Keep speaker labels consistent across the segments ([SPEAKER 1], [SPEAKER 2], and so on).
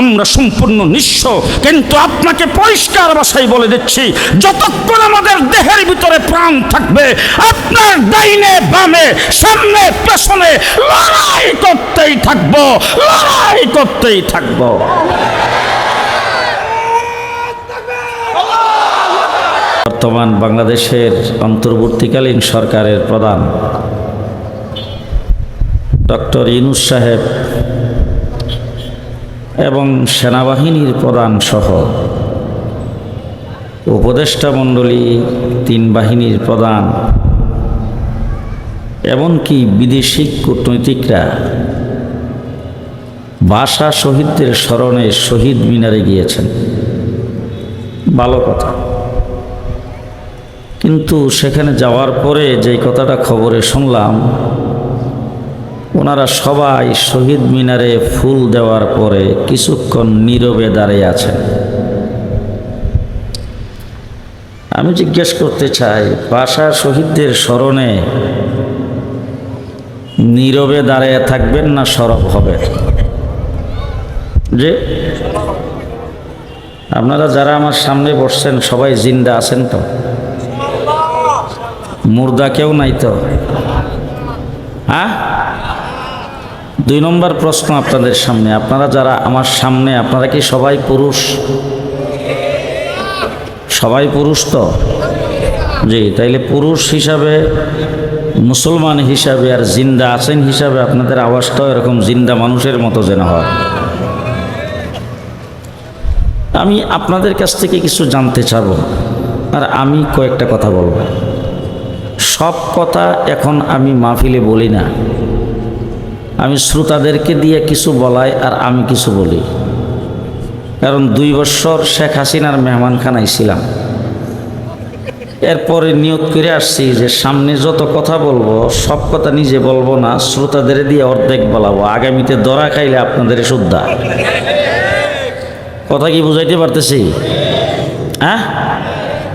[SPEAKER 1] আমরা সম্পূর্ণ নিঃস্ব। কিন্তু আপনাকে পরিষ্কার ভাষায় বলে দিচ্ছি, যতক্ষণ আমাদের দেহের ভিতরে প্রাণ থাকবে, আপনার ডাইনে, বামে, সামনে, পেছনে লড়াই করতেই থাকব, লড়াই করতেই থাকব। বর্তমান বাংলাদেশের অন্তর্বর্তীকালীন সরকারের প্রধান ডক্টর ইনুস সাহেব এবং সেনাবাহিনীর প্রধান সহ। উপদেষ্টা মণ্ডলী, তিন বাহিনীর প্রধান, এমনকি বিদেশি কূটনৈতিকরা ভাষা শহীদদের স্মরণে শহীদ মিনারে গিয়েছেন। ভালো কথা। কিন্তু সেখানে যাওয়ার পরে যেই কথাটা খবরে শুনলাম ওনারা সবাই শহীদ মিনারে ফুল দেওয়ার পরে কিছুক্ষণ নীরবে দাঁড়িয়ে আছেন। আমি জিজ্ঞেস করতে চাই ভাষা শহীদদের স্মরণে নীরবে দাঁড়িয়ে থাকবেন না সরব হবে যে আপনারা যারা আমার সামনে বসছেন, সবাই জিন্দা আছেন তো? মুর্দা কেউ নাই তো? হ্যাঁ? দুই নম্বর প্রশ্ন আপনাদের সামনে। আপনারা যারা আমার সামনে, আপনারা কি সবাই পুরুষ? সবাই পুরুষ তো? জি, তাইলে পুরুষ হিসাবে, মুসলমান হিসাবে আর জিন্দা আছেন হিসাবে আপনাদের আওয়াজটাও এরকম জিন্দা মানুষের মতো যেন হয়। আমি আপনাদের কাছ থেকে কিছু জানতে চাবো, আর আমি কয়েকটা কথা বলব। সব কথা এখন আমি মাহফিলে বলি না। আমি শ্রোতাদেরকে দিয়ে কিছু বলাই আর আমি কিছু বলি। কারণ দুই বছর শেখ হাসিনার মেহমানখানায় ছিলাম। এরপরে নিয়োগ করে আসছি যে সামনে যত কথা বলব, সব কথা নিজে বলব না, শ্রোতাদের দিয়ে অর্ধেক বলাবো। আগামীতে দরা খাইলে আপনাদের শুদ্ধা। কথা কি বুঝাইতে পারতেছি? হ্যাঁ?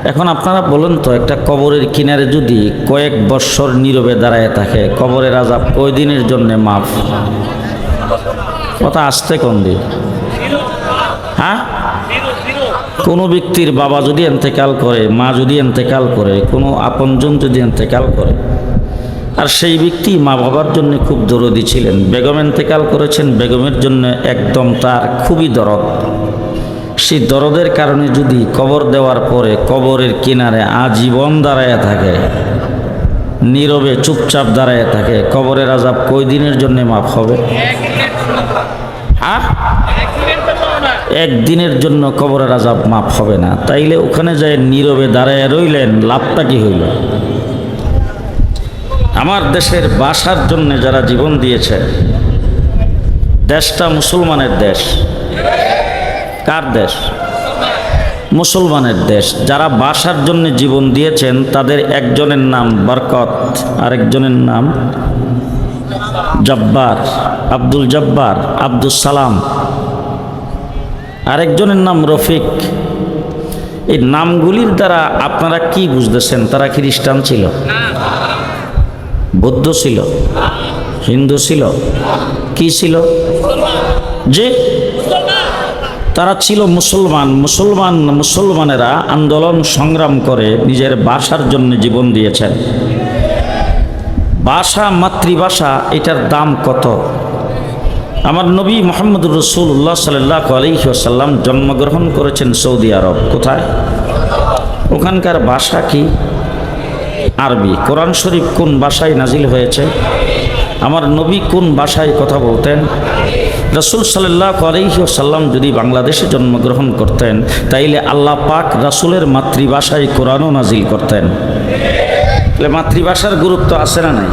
[SPEAKER 1] এখন আপনারা বলুন তো, একটা কবরের কিনারে যদি কয়েক বৎসর নীরবে দাঁড়ায় থাকে, কবরের আজাব কয়দিনের জন্য মাফ। কথা আসতে কোন দিন? হ্যাঁ? কোনো ব্যক্তির বাবা যদি এন্তেকাল করে, মা যদি এন্তেকাল করে, কোনো আপনজন যদি এন্তেকাল করে, আর সেই ব্যক্তি মা বাবার জন্য খুব দরদি ছিলেন। বেগম এন্তেকাল করেছেন, বেগমের জন্য একদম তার খুবই দরদ। সেই দরদের কারণে যদি কবর দেওয়ার পরে কবরের কিনারে আজীবন দাঁড়ায় থাকে, নীরবে চুপচাপ দাঁড়ায় থাকে, কবরের আজাব কই দিনের জন্য মাফ হবে? হ্যাঁ? একদিনের জন্য কবরের আজাব মাফ হবে না। তাইলে ওখানে যায় নীরবে দাঁড়ায় রইলেন, লাভটা কি হইল? আমার দেশের বাসার জন্য যারা জীবন দিয়েছে, দেশটা মুসলমানের দেশ। কার দেশ? মুসলমানের দেশ। যারা বাসার জন্য জীবন দিয়েছেন, তাদের একজনের নাম বরকত, আরেকজনের নাম জব্বার, আব্দুল জব্বার আব্দুল সালাম, আরেকজনের নাম রফিক। এই নামগুলির দ্বারা আপনারা কি বুঝতেছেন? তারা খ্রিস্টান ছিল, বৌদ্ধ ছিল, হিন্দু ছিল, কি ছিল? যে তারা ছিল মুসলমান। মুসলমান মুসলমানেরা আন্দোলন সংগ্রাম করে নিজের বাসার জন্য জীবন দিয়েছেন। বাসা মাতৃভাষা এটার দাম কত? আমার নবী মোহাম্মদুর রসুল্লাহ সাল্লাহ আলহিহাসাল্লাম জন্মগ্রহণ করেছেন সৌদি আরব। কোথায়? ওখানকার ভাষা কি? আরবি। কোরআন শরীফ কোন ভাষায় নাজিল হয়েছে? আমার নবী কোন ভাষায় কথা বলতেন? রসুল সাল্লাহ আলহিসাল্লাম যদি বাংলাদেশে জন্মগ্রহণ করতেন, তাইলে আল্লাহ পাক রাসুলের মাতৃভাষায় কোরআনও নাজিল করতেন। মাতৃভাষার গুরুত্ব আছে না নাই?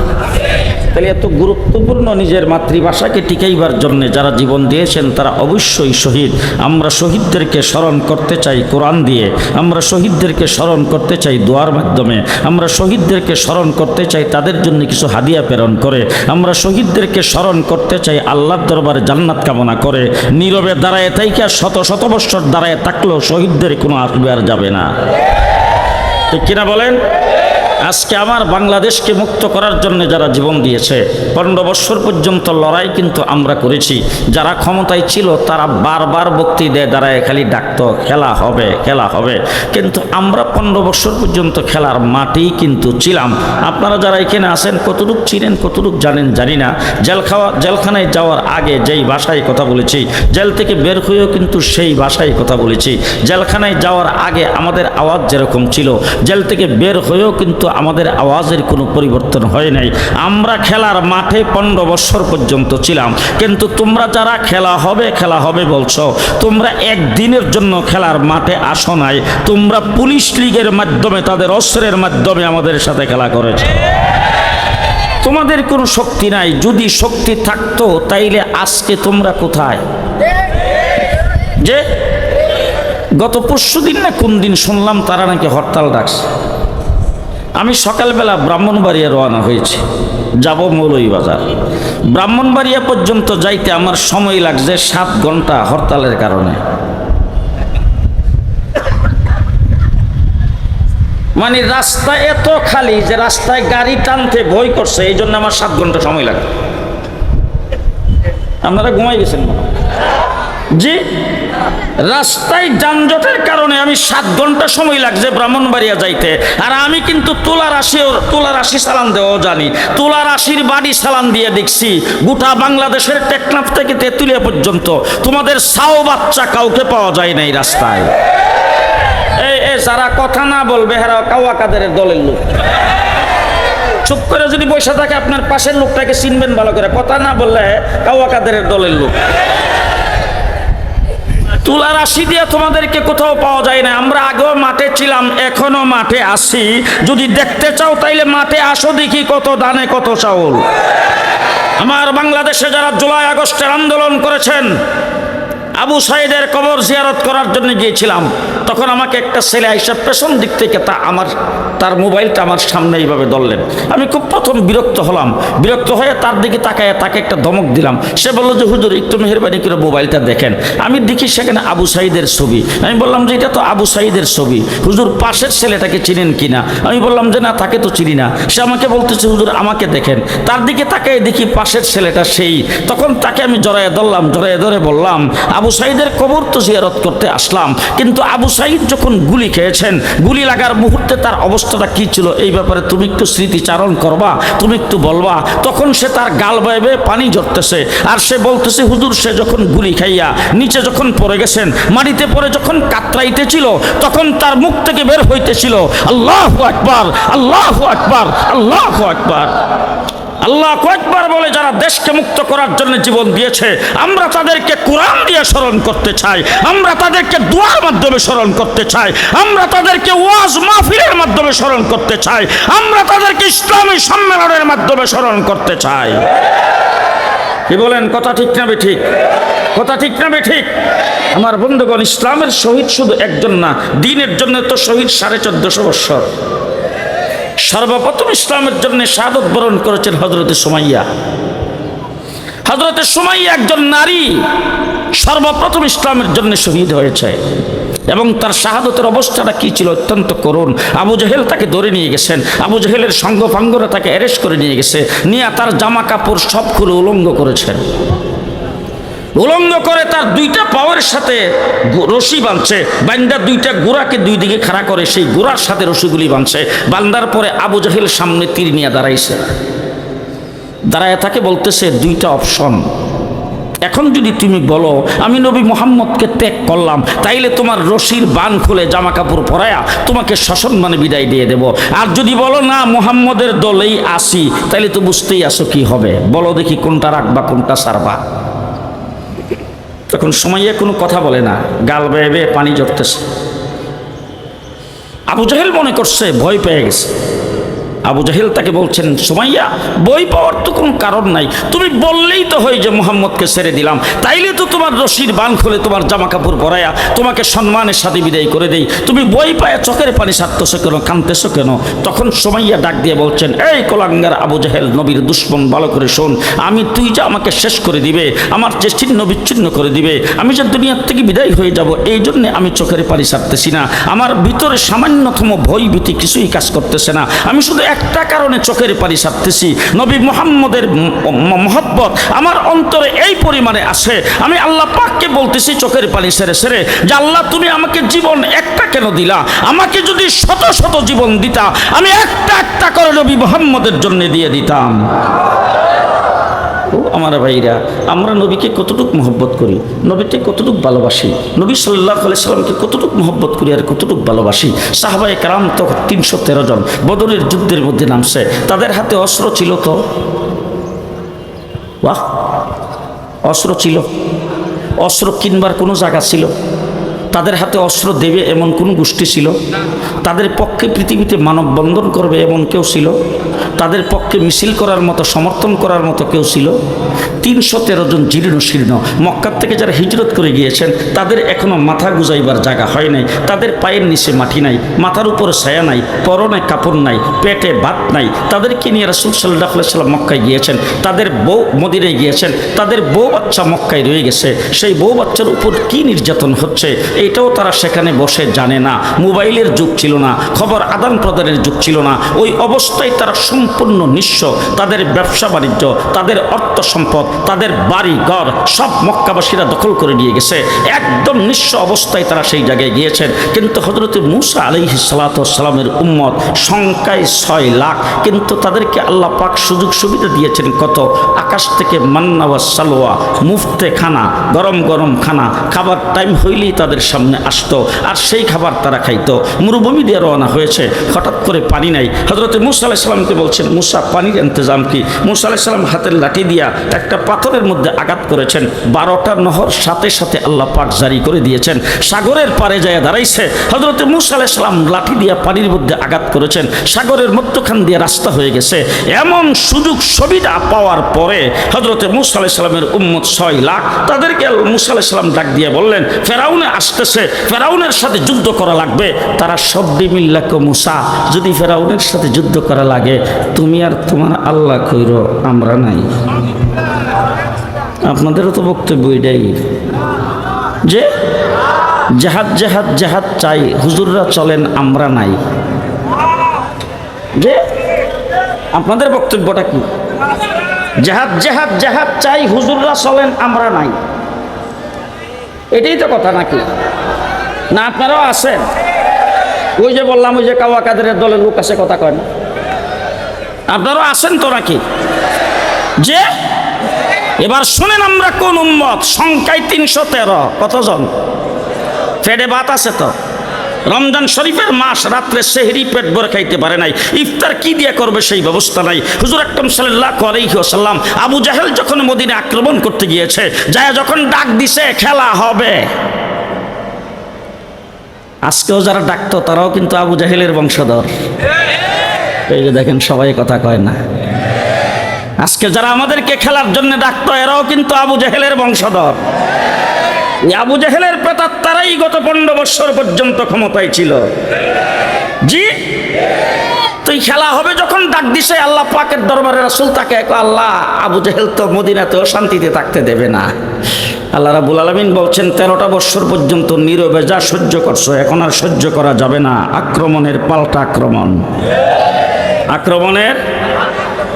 [SPEAKER 1] তাহলে এত গুরুত্বপূর্ণ নিজের মাতৃভাষাকে টিকাইবার জন্য যারা জীবন দিয়েছেন, তারা অবশ্যই শহীদ। আমরা শহীদদেরকে স্মরণ করতে চাই কোরআন দিয়ে। আমরা শহীদদেরকে স্মরণ করতে চাই দোয়ার মাধ্যমে। আমরা শহীদদেরকে স্মরণ করতে চাই তাদের জন্য কিছু হাদিয়া প্রেরণ করে। আমরা শহীদদেরকে স্মরণ করতে চাই আল্লাহর দরবারে জান্নাত কামনা করে। নীরবে দাঁড়ায় তাইকে শত শত বৎসর দাঁড়ায় থাকলেও শহীদদের কোনো আসবে আর যাবে না। ঠিক কিনা বলেন? আজকে আমার বাংলাদেশকে মুক্ত করার জন্য যারা জীবন দিয়েছে, পনেরো বছর পর্যন্ত লড়াই কিন্তু আমরা করেছি। যারা ক্ষমতায় ছিল, তারা বারবার বক্তি দেয়, দাঁড়ায়, খালি ডাকতো, খেলা হবে খেলা হবে। কিন্তু আমরা পনেরো বছর পর্যন্ত খেলার মাঠেই কিন্তু ছিলাম। আপনারা যারা এখানে আসেন কতটুক চিনেন, কতটুক জানেন, জানি না। জেল খাওয়া, জেলখানায় যাওয়ার আগে যেই ভাষায় কথা বলেছি, জেল থেকে বের হয়েও কিন্তু সেই ভাষায় কথা বলেছি। জেলখানায় যাওয়ার আগে আমাদের আওয়াজ যেরকম ছিল, জেল থেকে বের হয়েও কিন্তু আমাদের আওয়াজের কোনো পরিবর্তন হয় নাই। আমরা খেলার মাঠে পনেরো বছর পর্যন্ত ছিলাম। কিন্তু তোমরা যারা খেলা হবে খেলা হবে বলছো, তোমরা একদিনের জন্য খেলার মাঠে আসো নাই। তোমরা পুলিশ লীগের মাধ্যমে, তাদের অস্ত্রের মাধ্যমে আমাদের সাথে খেলা করেছে। তোমাদের কোনো শক্তি নাই। যদি শক্তি থাকতো, তাইলে আজকে তোমরা কোথায়? যে গত পরশু দিন না কোন দিন শুনলাম তারা নাকি হরতাল ডাকছে। আমি সকালবেলা ব্রাহ্মণবাড়িয়া রওনা হয়েছি। যাব মৌলভীবাজার। ব্রাহ্মণবাড়িয়া পর্যন্ত যাইতে আমার সময় লাগছে সাত ঘণ্টা হরতালের কারণে। মানে রাস্তা এত খালি যে রাস্তায় গাড়ি টানতে ভয় করছে এই জন্য আমার সাত ঘণ্টা সময় লাগে। আপনারা ঘুমাই গেছেন জি? রাস্তায় যানজটের কারণে আমি সাত ঘণ্টা সময় লাগছে ব্রাহ্মণবাড়িয়া যাইতে। আর আমি কিন্তু তোলা রাশি তোলা রাশি সালান দেওয়াও জানি। তোলা রাশির বাড়ি সালান দিয়ে দেখছি, গোটা বাংলাদেশের টেকনাফ থেকে তেঁতুলিয়া পর্যন্ত। তোমাদের সাও বাচ্চা কাউকে পাওয়া যায় নাই রাস্তায়। এই যারা কথা না বলবে, হেরা কাওয়া কাদের দলের লোক। চুপ করে যদি বসে থাকে, আপনার পাশের লোকটাকে চিনবেন ভালো করে। কথা না বললে কাওয়া কাদের দলের লোক। তুলা রাশি দিয়ে তোমাদেরকে কোথাও পাওয়া যায় না। আমরা আগেও মাঠে ছিলাম এখনও মাঠে আসি যদি দেখতে চাও তাইলে মাঠে আসো দেখি কত দানে কত চাউল। আমার বাংলাদেশে যারা জুলাই আগস্টের আন্দোলন করেছেন আবু সাইদের কবর জিয়ারত করার জন্য গিয়েছিলাম। তখন আমাকে একটা ছেলে আইসা পেছন দিক থেকে তা আমার, তার মোবাইলটা আমার সামনে এইভাবে ধরলেন। আমি খুব প্রথম বিরক্ত হলাম। বিরক্ত হয়ে তার দিকে তাকায় তাকে একটা ধমক দিলাম। সে বলল যে, হুজুর, একটু মেহরবানি করে মোবাইলটা দেখেন। আমি দেখি সেখানে আবু সাইদের ছবি। আমি বললাম যে, এটা তো আবু সাইদের ছবি। হুজুর, পাশের ছেলেটাকে চিনেন কিনা? আমি বললাম যে, না, তাকে তো চিনি না। সে আমাকে বলতেছে, হুজুর, আমাকে দেখেন। তার দিকে তাকায় দেখি পাশের ছেলেটা সেই। তখন তাকে আমি জড়াইয়ে ধরলাম, জড়াইয়ে ধরে বললাম, আবু সাইদের কবর তো জিয়ারত করতে আসলাম। কিন্তু আবু সাইদ যখন গুলি খেয়েছেন, গুলি লাগার মুহূর্তে তার অবস্থাটা কি ছিল? এই ব্যাপারে তুমি একটু স্মৃতিচারণ করবা, তুমি একটু বলবা। তখন সে তার গাল বাইবে পানি ঝরতেছে আর সে বলতেছে, হুজুর, সে যখন গুলি খাইয়া নিচে যখন পড়ে গেছেন, মাটিতে পড়ে যখন কাতরাইতেছিল, তখন তার মুখ থেকে বের হইতেছিল। আল্লাহ আকবার আল্লাহ আকবার আল্লাহ আকবার। আল্লাহ কয়েকবার বলে যারা দেশকে মুক্ত করার জন্য জীবন দিয়েছে, আমরা তাদেরকে কোরআন দিয়ে স্মরণ করতে চাই, আমরা তাদেরকে দোয়ার মাধ্যমে স্মরণ করতে চাই, আমরা তাদেরকে ওয়াজ মাহফিলের মাধ্যমে স্মরণ করতে চাই, আমরা তাদেরকে ইসলামী সম্মেলনের মাধ্যমে স্মরণ করতে চাই। কি বলেন, কথা ঠিক না ঠিক কথা ঠিক না ঠিক আমার বন্ধুগণ, ইসলামের শহীদ শুধু একজন না, দিনের জন্য তো শহীদ সাড়ে চোদ্দশো বৎসর। সর্বপ্রথম ইসলামের জন্য শাহাদত বরণ করেছেন হজরতে সুমাইয়া। হজরতে সুমাইয়া একজন নারী সর্বপ্রথম ইসলামের জন্য শহীদ হয়েছে এবং তার শাহাদতের অবস্থাটা কি ছিল অত্যন্ত করুণ। আবু জাহেল তাকে ধরে নিয়ে গেছেন, আবু জাহেলের সঙ্গ ফাঙ্গরা তাকে অ্যারেস্ট করে নিয়ে গেছে, নিয়ে তার জামা কাপড় সব খুলে উলঙ্গ করেছেন। উলঙ্গ করে তার দুইটা পাওয়ার সাথে রশি বাঁধছে। বান্দার দুইটা গোড়াকে দুই দিকে খাড়া করে, সেই গোড়ার সাথে রশিগুলি বাঁধছে। বান্দার পরে আবু জাহেল সামনে তীর নিয়ে দাঁড়াইছে। দাঁড়ায় তাকে বলতেছে, দুইটা অপশন। এখন যদি তুমি বলো, আমি নবী মোহাম্মদকে ত্যাগ করলাম, তাইলে তোমার রশির বান খুলে জামা কাপড় পরায়া তোমাকে সসম্মানে বিদায় দিয়ে দেব। আর যদি বলো, না, মোহাম্মদের দলেই আসি, তাইলে তো বুঝতেই আসো কি হবে। বলো দেখি কোনটা রাখবা, কোনটা সারবা। তখন সময়ে কোনো কথা বলে না, গাল বেয়ে বেয়ে পানি জড়তেছে। আবু জাহেল মনে করছে, ভয় পেয়ে গেছে। আবু জাহেল তাকে বলছেন, সোমাইয়া, বই পাওয়ার তো কোনো কারণ নাই। তুমি বললেই তো হয় যে মোহাম্মদকে ছেড়ে দিলাম। তাইলে তো তোমার রশির বান খুলে তোমার জামা কাপড় পরায়া তোমাকে সম্মানের সাথে বিদায় করে দেই। তুমি বই পায়া চোখের পানি সারতেছো কেন কানতেছো কেন? তখন সোমাইয়া ডাক দিয়ে বলছেন, এই কোলাঙ্গার আবু জাহেল, নবীর দুশ্মন, ভালো করে শোন। আমি, তুই যে আমাকে শেষ করে দিবে, আমার যে ছিন্ন বিচ্ছিন্ন করে দিবে। আমি যে দুনিয়ার থেকে বিদায় হয়ে যাব এই জন্যে আমি চোখের পানি সারতেছি না। আমার ভিতরে সামান্যতম ভয় ভীতি কিছুই কাজ করতেছে না। আমি শুধু একটা কারণে চোখের পানি সারতেছি নবী মোহাম্মদের মহব্বত আমার অন্তরে এই পরিমাণে আসে আমি আল্লাহ পাককে বলতেছি চোখের পানি সেরে সেরে, যে আল্লাহ তুমি আমাকে জীবন একটা কেন দিলা? আমাকে যদি শত শত জীবন দিতা, আমি একটা একটা করে নবী মোহাম্মদের জন্য দিয়ে দিতাম। ও আমার ভাইরা, আমরা নবীকে কতটুকু মহব্বত করি, নবীকে কতটুকু ভালোবাসি, নবী সাল্লাহ সাল্লামকে কতটুকু মহব্বত করি আর কতটুকু ভালোবাসি? সাহাবাই কারাম তো তিনশো তেরো জন, বদরের যুদ্ধের মধ্যে নামছে, তাদের হাতে অস্ত্র ছিল তো? বাহ, অস্ত্র ছিল, অস্ত্র কিনবার কোনো জায়গা ছিল? তাদের হাতে অস্ত্র দেবে এমন কোনো গোষ্ঠী ছিল? তাদের পক্ষে পৃথিবীতে মানববন্ধন করবে এমন কেউ ছিল? তাদের পক্ষে মিছিল করার মতো, সমর্থন করার মতো কেউ ছিল? তিনশো তেরো জন জীর্ণ শীর্ণ, মক্কার থেকে যারা হিজরত করে গিয়েছেন, তাদের এখনও মাথা গুজাইবার জায়গা হয় নাই। তাদের পায়ের নিচে মাটি নাই, মাথার উপরে ছায়া নাই, পরনে কাপড় নাই, পেটে ভাত নাই। তাদেরকে নিয়ে রাসুল সাল্লাহ সাল্লাম মক্কায় গিয়েছেন? তাদের বউ মদিরে গিয়েছেন। তাদের বউ বাচ্চা মক্কায় রয়ে গেছে। সেই বউ বাচ্চার উপর কি নির্যাতন হচ্ছে? এটাও তারা সেখানে বসে জানে না। মোবাইলের যুগ ছিল না, খবর আদান প্রদানের যুগ ছিল না। ওই অবস্থায় তারা সম্পূর্ণ নিঃস্ব। তাদের ব্যবসা বাণিজ্য, তাদের অর্থ সম্পদ, তাদের বাড়ি, ঘর, সব মক্কাবাসীরা দখল করে নিয়ে গেছে। একদম নিঃস্ব অবস্থায় তারা সেই জায়গায় গিয়েছেন। কিন্তু হজরত মুসা আলহি সালাতামের উম্মত সংখ্যায় ছয় লাখ। কিন্তু তাদেরকে আল্লাহ পাক সুযোগ সুবিধা দিয়েছেন কত? আকাশ থেকে মান্নাওয়া সালোয়া, মুফতে খানা, গরম গরম খানা। খাবার টাইম হইলেই তাদের সামনে আসতো। আর সেই খাবার তারা খাইতো। মরুভূমি দিয়ে রওনা হয়েছে। হঠাৎ করে পানি নাই। হজরত মুসা আলাইসাল্লামকে বলছেন, মুসা, পানির ইন্তজাম কি? মুসা আলাইসাল্লাম হাতের লাঠি দিয়া একটা পাথরের মধ্যে আঘাত করেছেন। বারোটা নহর সাথে সাথে আল্লাহ পাক জারি করে দিয়েছেন। সাগরের পারে যায় দাঁড়াইছে। হজরত মুসা আলাইসাল্লাম লাঠি দিয়া পানির মধ্যে আঘাত করেছেন। সাগরের মধ্যখান দিয়ে রাস্তা হয়ে গেছে। এমন সুযোগ সুবিধা পাওয়ার পরে হজরত মুসা আলাইসাল্লামের উম্মত ছয় লাখ। তাদেরকে মুসা আলাইসাল্লাম ডাক দিয়ে বললেন, ফেরাউনে আসতেছে, ফেরাউনের সাথে যুদ্ধ করা লাগবে। তারা সব্বি মিল্লাকে মুসা, যদি ফেরাউনের সাথে যুদ্ধ করা লাগে, তুমি আর তোমার আল্লাহ কইর আমরা নাই। আপনাদেরও তো বক্তব্য এটাই। যে জাহাদ জাহাদ জাহাদ চাই, হুজুররা চলেন, আমরা নাই। যে আপনাদের বক্তব্যটা কি? জাহাদ জাহাদ জাহাদ চাই, হুজুররা চলেন, আমরা নাই। এটাই তো কথা নাকি? না, আপনারাও আছেন। ওই যে বললাম, ওই যে কাওয়া কাদের দলের লোক আছে, কথা কয় না। আপনারাও আছেন তো নাকি? যে? এবার শুনেন আমরা কোন উম্মত, সংখ্যায় তিনশো তেরো, কতজন? ফেডে ভাত আছে তো। রমজান শরীফের মাস রাত্রে সেহরি পেট ভরে খাইতে পারে নাই। ইফতার কি দিয়ে করবে সেই ব্যবস্থা নাই। হুজুর আকরম সাল্লাহ আলাইসাল্লাম আবু জাহেল যখন মদিনে আক্রমণ করতে গিয়েছে, যায় যখন ডাক দিছে, খেলা হবে। আজকেও যারা ডাকতো, তারাও কিন্তু আবু জাহেলের বংশধর। এই যে দেখেন, সবাই কথা কয় না। আজকে যারা আমাদেরকে খেলার জন্য ডাকতো, এরাও কিন্তু আবু জাহেলের বংশধর। আবু জাহেলের প্রেতার তারাই গত পনেরো বৎসর পর্যন্ত ক্ষমতায় ছিল। জি? তুই খেলা হবে যখন ডাক দিছে, আল্লাহ পাকের দরবারে রাসুল তাকে আল্লাহ, আবু জাহেল তো মদিনাতেও শান্তিতে থাকতে দেবে না। আল্লাহ রাবুল আলমিন বলছেন, তেরোটা বৎসর পর্যন্ত নীরবে যা সহ্য করছ, এখন আর সহ্য করা যাবে না। আক্রমণের পাল্টা আক্রমণ। আক্রমণের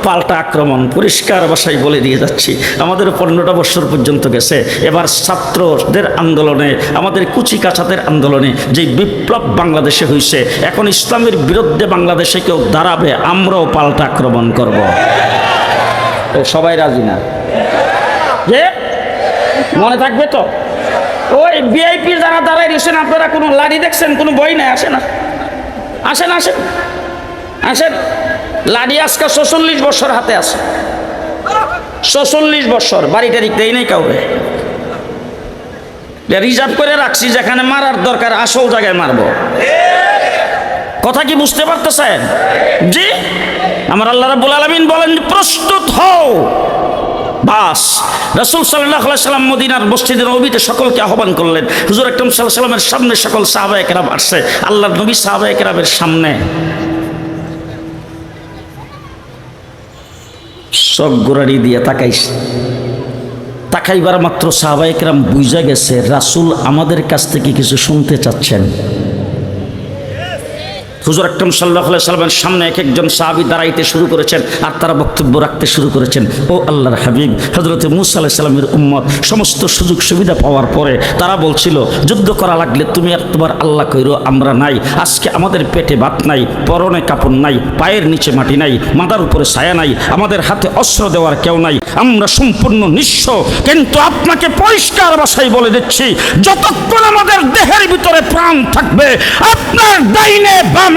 [SPEAKER 1] পাল্টা আক্রমণ। পরিষ্কার বাসায় বলে দিয়ে যাচ্ছি। আমাদের পনেরোটা বছর পর্যন্ত গেছে। এবার ছাত্রদের আন্দোলনে, আমাদের কুচি কাছাদের আন্দোলনে যে বিপ্লব বাংলাদেশে হয়েছে এখন ইসলামের বিরুদ্ধে বাংলাদেশে কেউ দাঁড়াবে, আমরাও পাল্টা আক্রমণ করব। সবাই রাজি না? যে মনে থাকবে তো? ওই ভিআইপি যারা দাঁড়াই দিয়েছেন আপনারা কোনো লাড়ি দেখছেন? কোনো বই নাই? আসে না। আসেন আসেন। আসেন। লাডি আজকে ছচল্লিশ বছর হাতে আছে। ছচল্লিশ বছর। বাড়িটা দেই নেই কাউরে রিজার্ভ করে রাখছি, যেখানে মারার দরকার, আসল জায়গায় মারবো। কথা কি বুঝতে পারতেছেন? জি? আমার আল্লাহ রাব্বুল আলামিন বলেন, প্রস্তুত হও। বাস রাসূল আলাইহি সাল্লাম মদিনার মসজিদের নবীতে সকলকে আহ্বান করলেন, হুজুর আকরাম সাল্লামের সামনে সকল সাহাবায়ে কেরাম আসছে, আল্লাহর নবী সাহাবায়ে কেরামের সামনে। সব গোড়ারি দিয়ে তাকাইছে তাকাইবার মাত্র সাহাবাইকরাম বুঝা গেছে, রাসূল আমাদের কাছ থেকে কিছু শুনতে চাচ্ছেন। হুজুর আকরম সাল্লাহ সাল্লামের সামনে এক একজন সাহাবি দাঁড়াইতে শুরু করেছেন আর তারা বক্তব্য রাখতে শুরু করেছেন। ও আল্লাহর হাবিব হজরত মুসা আলাহ সাল্লামের উম্মত, সমস্ত সুযোগ সুবিধা পাওয়ার পরে তারা বলছিল, যুদ্ধ করা লাগলে তুমি আর তোমার আল্লাহ কইরো, আমরা নাই। আজকে আমাদের পেটে ভাত নাই, পরনে কাপড় নাই, পায়ের নিচে মাটি নাই, মাথার উপরে ছায়া নাই, আমাদের হাতে অস্ত্র দেওয়ার কেউ নাই। আমরা সম্পূর্ণ নিঃস্ব। কিন্তু আপনাকে পরিষ্কার ভাষায় বলে দিচ্ছি, যতক্ষণ আমাদের দেহের ভিতরে প্রাণ থাকবে, আপনার ডাইনে বামে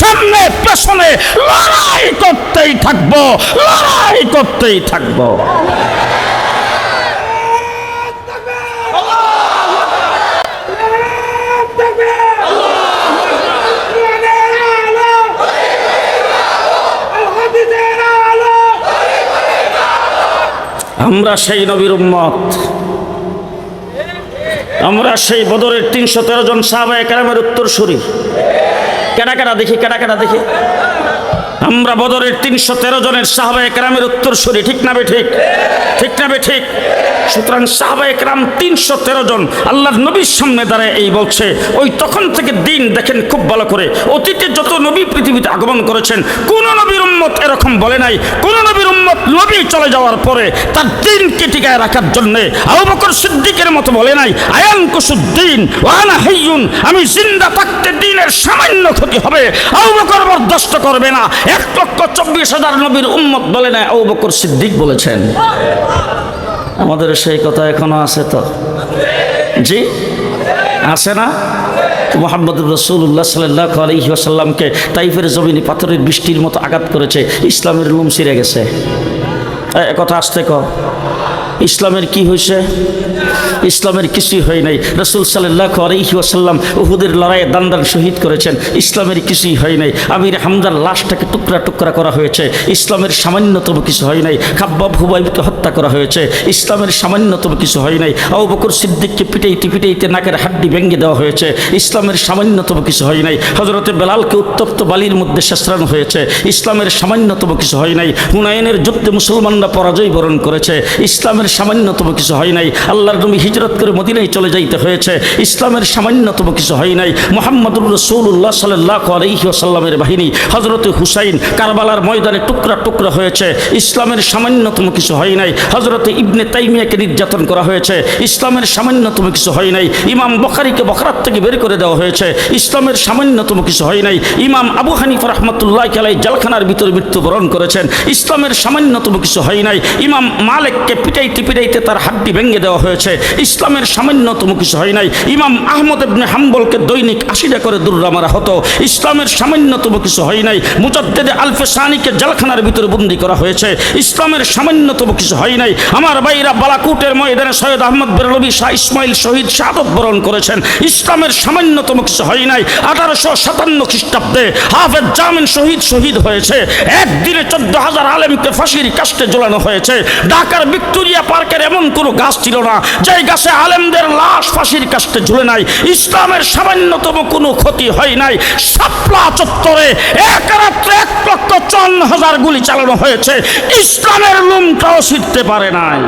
[SPEAKER 1] সামনে পেছনে, লড়াই করতেই থাকব, লড়াই করতেই থাকব। আমরা সেই নবীর উম্মত। আমরা সেই বদরের তিনশো তেরো জন সাহাবা একরামের উত্তর সুরি কেডা কেডা দেখি কেডা কেডা দেখি? আমরা বদরের তিনশো তেরো জনের সাহাবা একরামের উত্তর সুরি ঠিক না ঠিক? ঠিক না ঠিক? সুতরাং সাহাবা একরাম তিনশো তেরো জন আল্লাহর নবীর সামনে দাঁড়ায় এই বলছে, ওই তখন থেকে দিন দেখেন খুব ভালো করে। অতীতে যত নবী পৃথিবীতে আগমন করেছেন, কোন নবীর উম্মত এরকম বলে নাই। কোন নবীর উম্মত নবী চলে যাওয়ার পরে তার দিনকে টিকায় রাখার জন্য আবু বকর সিদ্দিকের মতো বলে নাই আয়ান কুসুদ্দিন ওয়ানা হাইয়ুন, আমি জিন্দা থাকতে দিনের সামান্য ক্ষতি হবে। আবু বকর বরদাস্ত করবে না। এক লক্ষ চব্বিশ হাজার নবীর উম্মত বলে নাই আবু বকর সিদ্দিক বলেছেন। আমাদের সেই কথা এখনও আছে তো? জি? আছে না? মোহাম্মদ রসুল্লাহ সাল্লাহ আলহিহাসাল্লামকে তাইফের জমিনে পাথরের বৃষ্টির মতো আঘাত করেছে, ইসলামের লুম ছিঁড়ে গেছে। কথা আসতে ক ইসলামের কি হয়েছে ইসলামের কিছুই হয় নাই। রসুল সাল্লাহ আলহি উহুদের লড়াইয়ে দান দান শহীদ করেছেন। ইসলামের কিছুই হয় নাই। আমির হামদার লাশটাকে টুকরা টুকরা করা হয়েছে। ইসলামের সামান্যতম কিছু হয় নাই। খাব্বাব হুবাইবকে হত্যা করা হয়েছে। ইসলামের সামান্যতম কিছু হয় নাই। আবু বকর সিদ্দিককে পিটাইতে পিটাইতে নাকের হাড্ডি ভেঙে দেওয়া হয়েছে। ইসলামের সামান্যতম কিছু হয় নাই। হজরতে বেলালকে উত্তপ্ত বালির মধ্যে শেষরানো হয়েছে। ইসলামের সামান্যতম কিছু হয় নাই। হুনায়নের যুদ্ধে মুসলমানরা পরাজয় বরণ করেছে। ইসলামের সামান্যতম কিছু হয় নাই। আল্লাহর নবী হিজরত করে মদিনায় চলে যাইতে হয়েছে। ইসলামের সামান্যতম কিছু হয় নাই। মোহাম্মদুর রসৌল্লাহ সাল্লাহ বাহিনী হজরত হুসাইন কারবালার ময়দানে টুকরা টুকরা হয়েছে। ইসলামের সামান্যতম কিছু হয় নাই। হজরত ইবনে তাইমিয়াকে নির্যাতন করা হয়েছে। ইসলামের সামান্যতম কিছু হয় নাই। ইমাম বখারিকে বখরাত থেকে বের করে দেওয়া হয়েছে। ইসলামের সামান্যতম কিছু হয় নাই। ইমাম আবু হানিফ রহমতুল্লাহ খেলাই জেলখানার ভিতরে মৃত্যুবরণ করেছেন। ইসলামের সামান্যতম কিছু হয় নাই। ইমাম মালিককে পিটাইতে পিটাইতে তার হাড্ডি ভেঙে দেওয়া হয়েছে। ইসলামের সামান্যতম কিছু হয় নাই। ইমাম আহমদ ইবনে হাম্বলকে দৈনিক আশিটা করে দুর্রা মারা হতো। ইসলামের সামান্যতম কিছু হয় নাই। মুজাদ্দেদে আলফে সানিকে জেলখানার ভিতরে বন্দি করা হয়েছে। ইসলামের সামান্যতম কিছু হয় নাই। আমার ভাইরা বালাকুটের ময়দানে সৈয়দ আহমদ বেরলবি শাহ ইসমাইল শহীদ শাহাদত বরণ করেছেন। ইসলামের সামান্যতম কিছু হয় নাই। আঠারোশো সাতান্ন খ্রিস্টাব্দে হাফেজ জামিন শহীদ শহীদ হয়েছে। একদিনে চোদ্দ হাজার আলেমকে ফাঁসির কাস্টে ঝোলানো হয়েছে। ঢাকার ভিক্টোরিয়া পার্কের এমন কোনো গাছ ছিল না। যেই গাছে আলেমদের লাশ ফাঁসির কাছে ঝুলে নাই। ইসলামের সামান্যতম কোনো ক্ষতি হয় নাই। সাপলা চত্বরে এক রাত্রে এক লক্ষ চুয়ান্ন হাজার গুলি চালানো হয়েছে। ইসলামের লুমটাও শিখতে পারে নাই।